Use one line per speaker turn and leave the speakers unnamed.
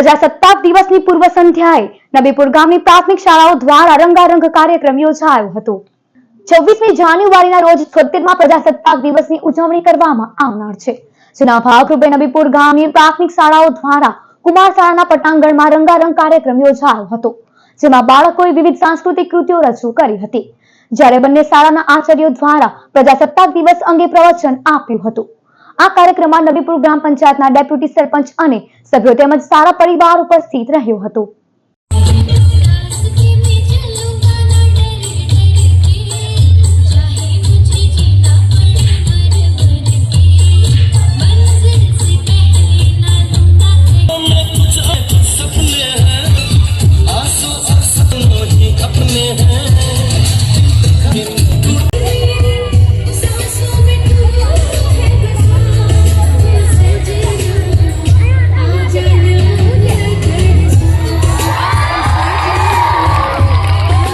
પ્રજાસત્તાક દિવસની પૂર્વ સંધ્યાએ નબીપુર ગામની પ્રાથમિક શાળાઓ દ્વારા રંગારંગ કાર્યક્રમ યોજાયો હતો. છવ્વીસમી જાન્યુઆરીના રોજ છોતેરમાં પ્રજાસત્તાક દિવસની ઉજવણી કરવામાં આવનાર છે. જેના ભાગરૂપે નબીપુર ગામની પ્રાથમિક શાળાઓ દ્વારા કુમાર શાળાના પટાંગણમાં રંગારંગ કાર્યક્રમ યોજાયો હતો, જેમાં બાળકોએ વિવિધ સાંસ્કૃતિક કૃતિઓ રજૂ કરી હતી. જ્યારે બંને શાળાના આચાર્યો દ્વારા પ્રજાસત્તાક દિવસ અંગે પ્રવચન આપ્યું હતું. આ કાર્યક્રમમાં નવીપુર ગ્રામ પંચાયતના ડેપ્યુટી સરપંચ અને સભ્યો તેમજ સારા પરિવાર ઉપસ્થિત રહ્યો હતો.